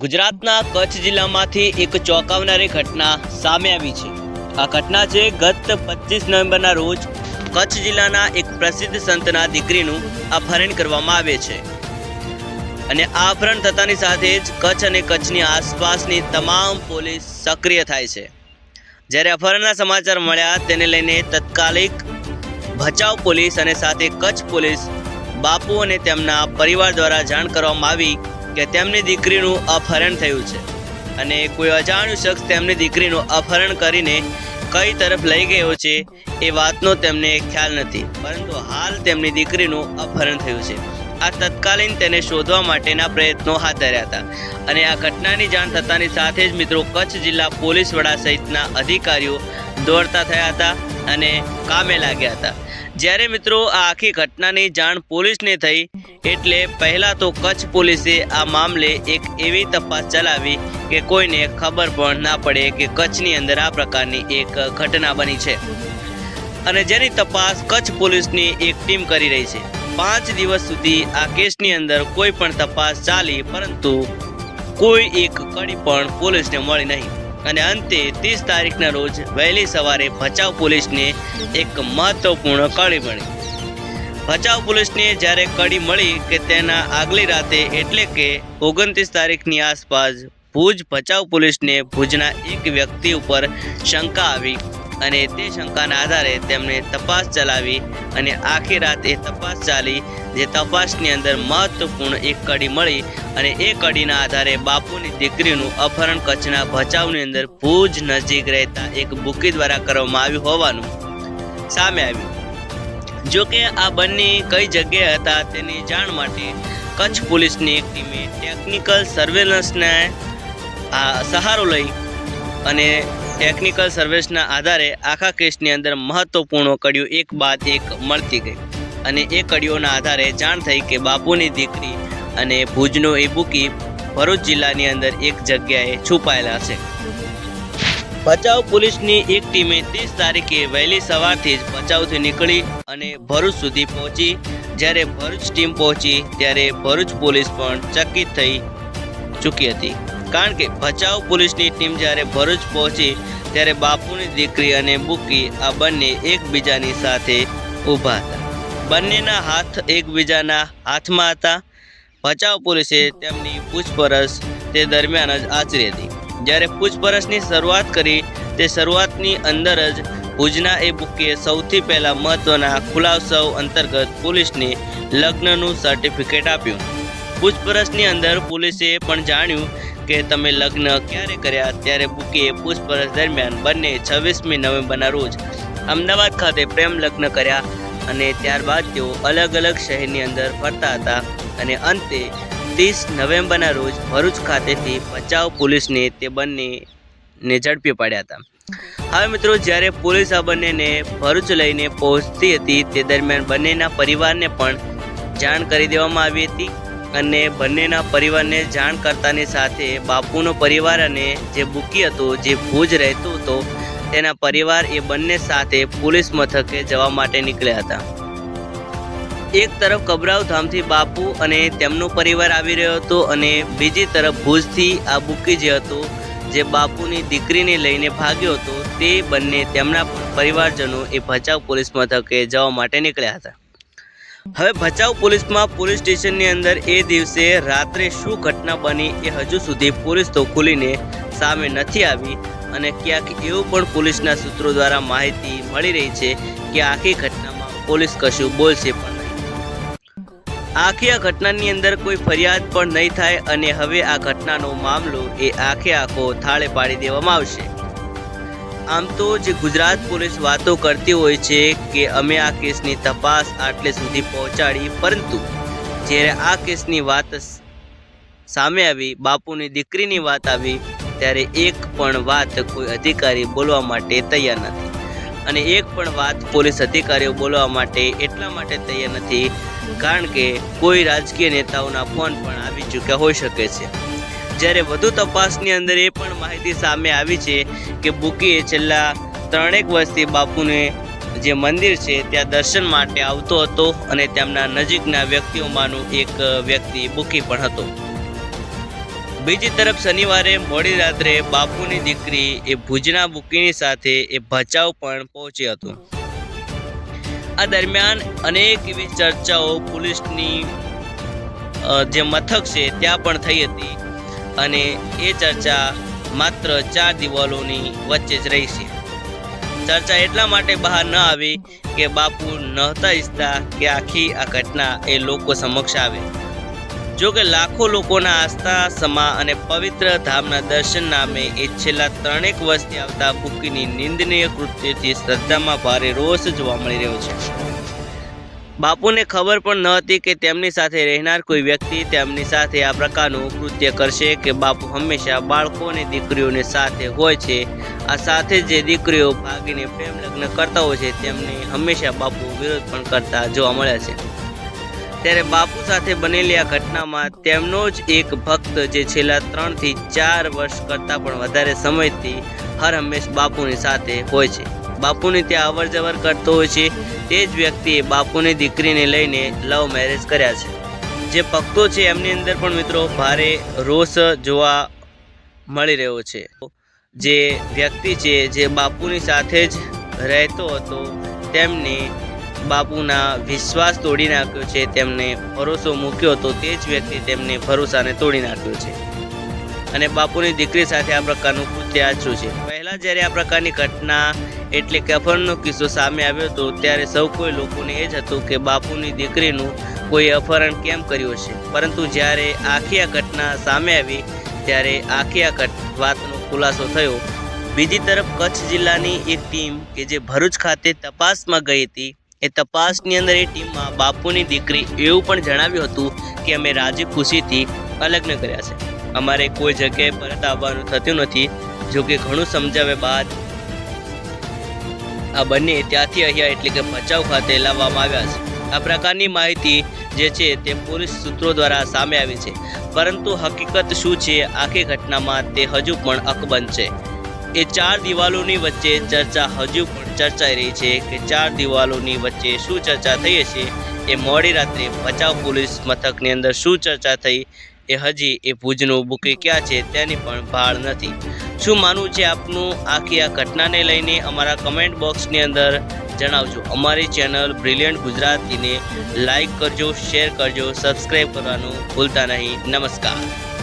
ગુજરાતના કચ્છ જિલ્લામાંથી એક ચોંકાવનારી ઘટના સામે આવી છે. આ ઘટના છે ગત પચીસ નવેમ્બરના રોજ કચ્છ જિલ્લાના એક પ્રસિદ્ધ સંતના દીકરીનું અપહરણ કરવામાં આવે છે. અને આ અપહરણ થતાની સાથે જ કચ્છ અને કચ્છની આસપાસની તમામ પોલીસ સક્રિય થાય છે. જ્યારે અપહરણના સમાચાર મળ્યા તેને લઈને તત્કાલિક ભચાઉ પોલીસ અને સાથે કચ્છ પોલીસ બાપુ અને તેમના પરિવાર દ્વારા જાણ કરવામાં આવી કે તેમની દીકરીનું અપહરણ થયું છે. અને કોઈ અજાણ્યું શખ્સ તેમની દીકરીનું અપહરણ કરીને કઈ તરફ લઈ ગયો છે, એ વાતનો તેમને ખ્યાલ નથી. પરંતુ હાલ તેમની દીકરીનું અપહરણ થયું છે. આ તત્કાલીન તેને શોધવા માટેના પ્રયત્નો હાથ ધર્યા હતા. અને આ ઘટનાની જાણ થતાની સાથે જ મિત્રો કચ્છ જિલ્લા પોલીસ વડા સહિતના અધિકારીઓ દોડતા થયા હતા અને કામે લાગ્યા હતા. જ્યારે મિત્રો આ આખી ઘટનાની જાણ પોલીસને થઈ, એટલે પહેલાં તો કચ્છ પોલીસે આ મામલે એક એવી તપાસ ચલાવી કે કોઈને ખબર પણ ના પડે કે કચ્છની અંદર આ પ્રકારની એક ઘટના બની છે. અને જેની તપાસ કચ્છ પોલીસની એક ટીમ કરી રહી છે. પાંચ દિવસ સુધી આ કેસની અંદર કોઈ પણ તપાસ ચાલી, પરંતુ કોઈ એક કડી પણ પોલીસને મળી નહીં. અને અંતે ત્રીસ તારીખના રોજ વહેલી સવારે ભચાઉ પોલીસને એક મહત્વપૂર્ણ કડી મળી. ભચાઉ પોલીસને જ્યારે કડી મળી કે તેના આગલી રાતે એટલે કે ઓગણત્રીસ તારીખની આસપાસ ભુજ ભચાઉ પોલીસને ભુજના એક વ્યક્તિ ઉપર શંકા આવી. અને તે શંકાના આધારે તેમણે તપાસ ચલાવી અને આખી રાત એ તપાસ ચાલી, જે તપાસની અંદર મહત્વપૂર્ણ એક કડી મળી અને એ કડીના આધારે બાપુની દીકરીનું અપહરણ કચ્છના ભચાઉની અંદર ભુજ નજીક રહેતા એક બુકી દ્વારા કરવામાં આવ્યું હોવાનું સામે આવ્યું. જો કે આ બંને કઈ જગ્યાએ હતા તેની જાણ માટે કચ્છ પોલીસની એક ટીમે ટેકનિકલ સર્વેલન્સને, આ સહારો લઈ અને ટેકનિકલ સર્વિસના આધારે આખા કેસની અંદર મહત્વપૂર્ણ કડીઓ એક બાદ એક મળતી ગઈ. અને એ કડીઓના આધારે જાણ થઈ કે બાપુની દીકરી અને ભુજનો એ બુકી ભરૂચ જિલ્લાની અંદર એક જગ્યાએ છુપાયેલા છે. ભચાઉ પોલીસની એક ટીમે ત્રીસ તારીખે વહેલી સવારથી જ ભચાઉથી નીકળી અને ભરૂચ સુધી પહોંચી. જ્યારે ભરૂચ ટીમ પહોંચી, ત્યારે ભરૂચ પોલીસ પણ ચકિત થઈ ચૂકી હતી. કારણ કે ભચાઉ પોલીસની ટીમ જ્યારે ભરૂચ પહોંચી, ત્યારે બાપુની દીકરી અને બુકી આ બંને એકબીજાની સાથે ઊભા હતા. બંનેના હાથ એકબીજાના હાથમાં હતા. ભચાઉ પોલીસે તેમની પૂછપરછ તે દરમિયાન જ આચરી હતી. જ્યારે પૂછપરછની શરૂઆત કરી, તે શરૂઆતની અંદર જ ભુજના એ બુકે સૌથી પહેલાં મહત્ત્વના ખુલાસાઓ અંતર્ગત પોલીસને લગ્નનું સર્ટિફિકેટ આપ્યું. પૂછપરછની અંદર પોલીસે પણ જાણ્યું કે તમે લગ્ન ક્યારે કર્યા ત્યારે બુકીએ પૂછપરછ દરમિયાન બંને છવ્વીસમી નવેમ્બરના રોજ અમદાવાદ ખાતે પ્રેમ લગ્ન કર્યા અને ત્યારબાદ તેઓ અલગ અલગ શહેરની અંદર ફરતા હતા અને અંતે ત્રીસ નવેમ્બરના રોજ ભરૂચ ખાતેથી ભચાઉ પોલીસને તે બંનેને ઝડપી પાડ્યા હતા. હવે મિત્રો, જ્યારે પોલીસ આ બંનેને ભરૂચ લઈને પહોંચતી હતી, તે દરમિયાન બંનેના પરિવારને પણ જાણ કરી દેવામાં આવી હતી. અને બંનેના પરિવારને જાણ કરતાની સાથે બાપુનો પરિવાર અને જે બુકી હતો, જે ભુજ રહેતો હતો, તેના પરિવાર એ બંને સાથે પોલીસ મથકે જવા માટે નીકળ્યા હતા. એક તરફ કબરાવ ધામથી બાપુ અને તેમનો પરિવાર આવી રહ્યો હતો અને બીજી તરફ ભુજથી આ બુકી જે હતો, જે બાપુની દીકરીને લઈને ભાગ્યો હતો, તે બંને તેમના પરિવારજનો એ ભચાઉ પોલીસ મથકે જવા માટે નીકળ્યા હતા. હવે ભચાઉ પોલીસમાં પોલીસ સ્ટેશનની અંદર એ દિવસે રાત્રે શું ઘટના બની એ હજુ સુધી પોલીસ તો ખુલીને સામે નથી આવી અને ક્યાંક એવું પણ પોલીસના સૂત્રો દ્વારા માહિતી મળી રહી છે કે આખી ઘટનામાં પોલીસ કશું બોલશે પણ આખી આ ઘટનાની અંદર કોઈ ફરિયાદ પણ નહીં થાય અને હવે આ ઘટનાનો મામલો એ આખે આખો થાળે પાડી દેવામાં આવશે. આમ તો જે ગુજરાત પોલીસ વાતો કરતી હોય છે કે અમે આ કેસની તપાસ આટલે સુધી પહોંચાડી, પરંતુ જ્યારે આ કેસની વાત સામે આવી, બાપુની દીકરીની વાત આવી, ત્યારે એક પણ વાત કોઈ અધિકારી બોલવા માટે તૈયાર નથી. અને એક પણ વાત પોલીસ અધિકારીઓ બોલવા માટે એટલા માટે તૈયાર નથી, કારણ કે કોઈ રાજકીય નેતાઓના ફોન પણ આવી ચૂક્યા હોઈ શકે છે. જ્યારે વધુ તપાસની અંદર એ પણ માહિતી સામે આવી છે કે બુકીએ છેલ્લા ત્રણેક વર્ષથી બાપુને જે મંદિર છે ત્યાં દર્શન માટે આવતો હતો અને તેમના નજીકના વ્યક્તિઓમાંનું એક વ્યક્તિ બુકી પણ હતો. બીજી તરફ શનિવારે મોડી રાત્રે બાપુની દીકરી એ ભુજના બુકીની સાથે એ ભચાઉ પણ પહોંચી હતું. આ દરમિયાન અનેક એવી ચર્ચાઓ પોલીસની જે મથક છે ત્યાં પણ થઈ હતી. અને એ ચર્ચા માત્ર ચાર દિવાલોની વચ્ચે જ રહી છે. ચર્ચા એટલા માટે બહાર ન આવી કે બાપુ નહોતા ઈચ્છતા કે આખી આ ઘટના એ લોકો સમક્ષ આવે. જો કે લાખો લોકોના આસ્થા, સમા અને પવિત્ર ધામના દર્શન નામે એ છેલ્લા ત્રણેક વર્ષથી આવતા બુકીની નિંદનીય કૃત્યથી શ્રદ્ધામાં ભારે રોષ જોવા મળી રહ્યો છે. બાપુને ખબર પણ ન હતી કે તેમની સાથે રહેનાર કોઈ વ્યક્તિ તેમની સાથે આ પ્રકારનું કૃત્ય કરશે કે બાપુ હંમેશા બાળકો અને દીકરીઓને સાથે હોય છે. આ સાથે જે દીકરીઓ ભાગીને પ્રેમ લગ્ન કરતા હોય છે, તેમને હંમેશા બાપુ વિરોધ પણ કરતા જોવા મળ્યા છે. ત્યારે બાપુ સાથે બનેલી આ ઘટનામાં તેમનો જ એક ભક્ત જે છેલ્લા ત્રણથી ચાર વર્ષ કરતાં પણ વધારે સમયથી હર હંમેશ બાપુની સાથે હોય છે. બાપુની ત્યાં અવર જવર કરતો હોય છે, તે જ વ્યક્તિએ બાપુની દીકરીને લઈને લવ મેરેજ કર્યા છે. જે ભક્તો છે, એમની અંદર પણ મિત્રો ભારે રોષ જોવા મળી રહ્યો છે. જે વ્યક્તિ છે, જે બાપુની સાથે જ રહેતો હતો, તેમને બાપુના વિશ્વાસ તોડી નાખ્યો છે, તેમને ભરોસો મૂક્યો હતો, તે જ વ્યક્તિ તેમને ભરોસાને તોડી નાખ્યો છે. અને બાપુની દીકરી સાથે આ પ્રકારનું કૃત્ય આચર્યું છે. પહેલાં જ્યારે આ પ્રકારની ઘટના એટલે કે અપહરણનો કિસ્સો સામે આવ્યો હતો ત્યારે સૌ કોઈ લોકોને એ જ હતું કે બાપુની દીકરીનું કોઈ અપહરણ કેમ કર્યું છે પરંતુ જ્યારે આખી આ ઘટના સામે આવી, ત્યારે આખી આ વાતનો ખુલાસો થયો. બીજી તરફ કચ્છ જિલ્લાની એક ટીમ કે જે ભરૂચ ખાતે તપાસમાં ગઈ હતી, એ તપાસની અંદર એ ટીમમાં બાપુની દીકરી એવું પણ જણાવ્યું હતું કે અમે રાજી ખુશીથી અલગ્ન કર્યા છે. અમારે કોઈ જગ્યાએ પરત આવવાનું થતું નથી. જોકે ઘણું સમજાવ્યા બાદ આ બંને ત્યાંથી અહીંયા એટલે કે ભચાઉ ખાતે લાવવામાં આવ્યા છે. આ પ્રકારની માહિતી જે છે તે પોલીસ સૂત્રો દ્વારા સામે આવી છે. પરંતુ હકીકત શું છે? આખી ઘટનામાં તે હજુ પણ અકબંધ છે. એ ચાર દિવાલોની વચ્ચે ચર્ચા હજુ પણ ચર્ચાઈ રહી છે કે ચાર દિવાલોની વચ્ચે શું ચર્ચા થઈ હશે? એ મોડી રાત્રે ભચાઉ પોલીસ મથકની અંદર શું ચર્ચા થઈ? એ હજી એ ભુજનું બુકે ક્યાં છે તેની પણ ભાળ નથી. શું માનવું છે આપનું આખી આ ઘટનાને લઈને? અમારા કમેન્ટ બોક્સની અંદર જણાવજો. અમારી ચેનલ બ્રિલિયન્ટ ગુજરાતીને લાઈક કરજો શેર કરજો સબસ્ક્રાઈબ કરવાનું ભૂલતા નહીં. નમસ્કાર.